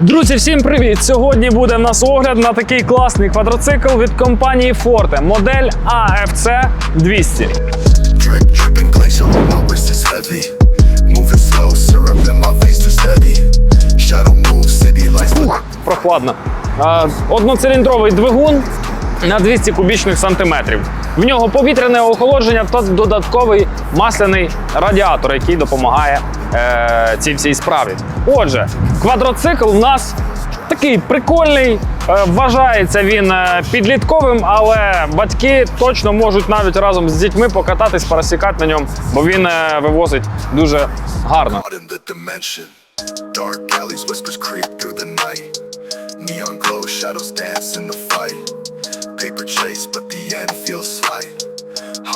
Друзі, всім привіт! Сьогодні буде в нас огляд на такий класний квадроцикл від компанії Forte, модель AFC 200. Drip, dripping glacial, my wrist is heavy. Moving slow, syrup in my veins too steady. Shadow move, city lights look. Прохладно. Одноциліндровий двигун на 200 кубічних сантиметрів. В нього повітряне охолодження та додатковий масляний радіатор, який допомагає е, цій всій справі. Отже, квадроцикл у нас такий прикольний. е, Вважається він е, підлітковим, але батьки точно можуть навіть разом з дітьми покататись, пересікати на ньому, бо він е, вивозить дуже гарно. Neon glow, shadows dance in the fight. Paper chase, but the end feels.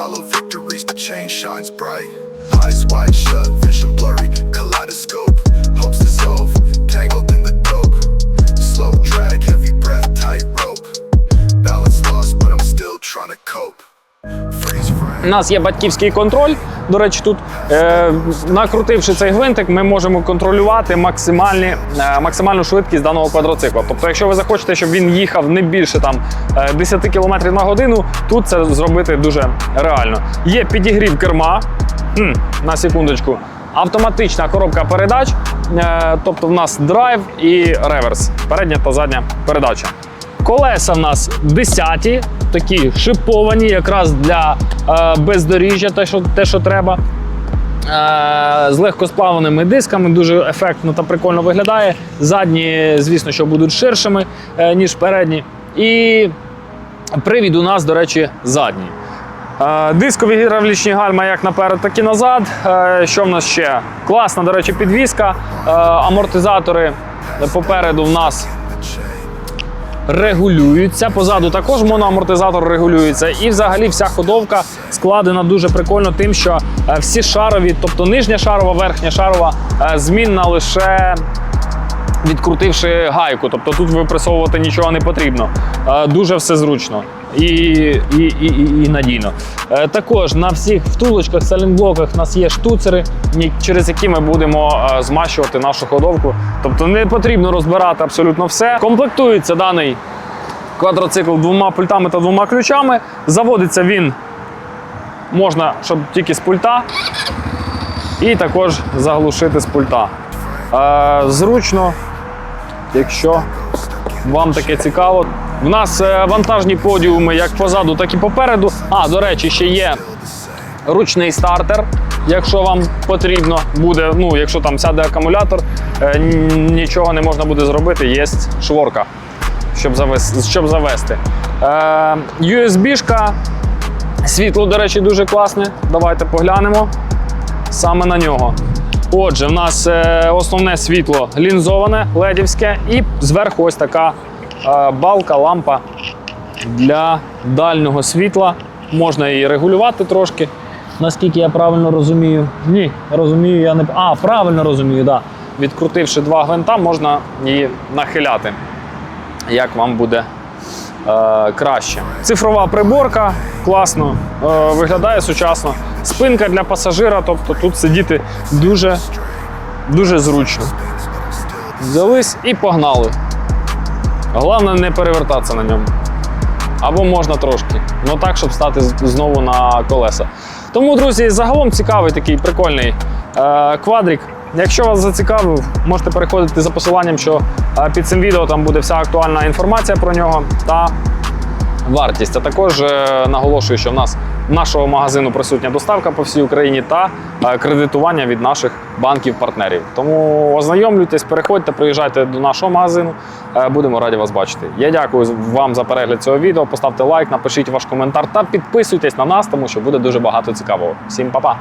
Hollow victories, the chain shines bright. Eyes wide shut, vision blurry, kaleidoscope. Hopes dissolve, tangled in the dope. Slow drag, heavy breath, tight rope. Balance lost, but I'm still trying to cope. У нас є батьківський контроль. До речі, тут е, накрутивши цей гвинтик, ми можемо контролювати максимальні, е, максимальну швидкість даного квадроцикла. Тобто, якщо ви захочете, щоб він їхав не більше там е, 10 км на годину, тут це зробити дуже реально. Є підігрів керма. Хм, на секундочку. Автоматична коробка передач, е, тобто в нас драйв і реверс, передня та задня передача. Колеса в нас 10, такі шиповані, якраз для е, бездоріжжя, те, що, те, що треба. Е, з легкосплаваними дисками, дуже ефектно та прикольно виглядає. Задні, звісно, що будуть ширшими, е, ніж передні. І привід у нас, до речі, задній. Е, Дискові гідравлічні гальма як наперед, так і назад. Що в нас ще? Класна, до речі, підвіска. Е, Амортизатори попереду в нас регулюються. Позаду також моноамортизатор регулюється. І взагалі вся ходовка складена дуже прикольно тим, що е, всі шарові, тобто нижня шарова, верхня шарова, е, змінна лише. Відкрутивши гайку, тобто тут випресовувати нічого не потрібно. Е, Дуже все зручно і, і, і, і, і надійно. Е, Також на всіх втулочках, салінблоках у нас є штуцери, через які ми будемо е, змащувати нашу ходовку. Тобто не потрібно розбирати абсолютно все. Комплектується даний квадроцикл двома пультами та двома ключами. Заводиться він можна, щоб тільки з пульта, і також заглушити з пульта. Е, Зручно, якщо вам таке цікаво. В нас е, вантажні подіуми як позаду, так і попереду. А, до речі, ще є ручний стартер. Якщо вам потрібно буде, ну якщо там сяде акумулятор, е, нічого не можна буде зробити, є шворка, щоб завести. Щоб завести. Е, USB-шка, світло, до речі, дуже класне. Давайте поглянемо саме на нього. Отже, в нас е, основне світло лінзоване, ледівське, і зверху ось така е, балка, лампа для дальнього світла. Можна її регулювати трошки. Наскільки я правильно розумію. Ні, розумію, я не. А, правильно розумію, да. Відкрутивши два гвинта, можна її нахиляти. Як вам буде е, краще. Цифрова приборка класно е, виглядає сучасно. Спинка для пасажира, тобто тут сидіти дуже, дуже зручно. Взялись і погнали. Головне не перевертатися на ньому. Або можна трошки, ну так, щоб стати знову на колеса. Тому, друзі, загалом цікавий такий прикольний е, квадрик. Якщо вас зацікавив, можете переходити за посиланням, що е, під цим відео там буде вся актуальна інформація про нього та вартість. А також е, наголошую, що в нас нашого магазину присутня доставка по всій Україні та е, кредитування від наших банків-партнерів. Тому ознайомлюйтесь, переходьте, приїжджайте до нашого магазину. Е, Будемо раді вас бачити. Я дякую вам за перегляд цього відео. Поставте лайк, напишіть ваш коментар та підписуйтесь на нас, тому що буде дуже багато цікавого. Всім па-па!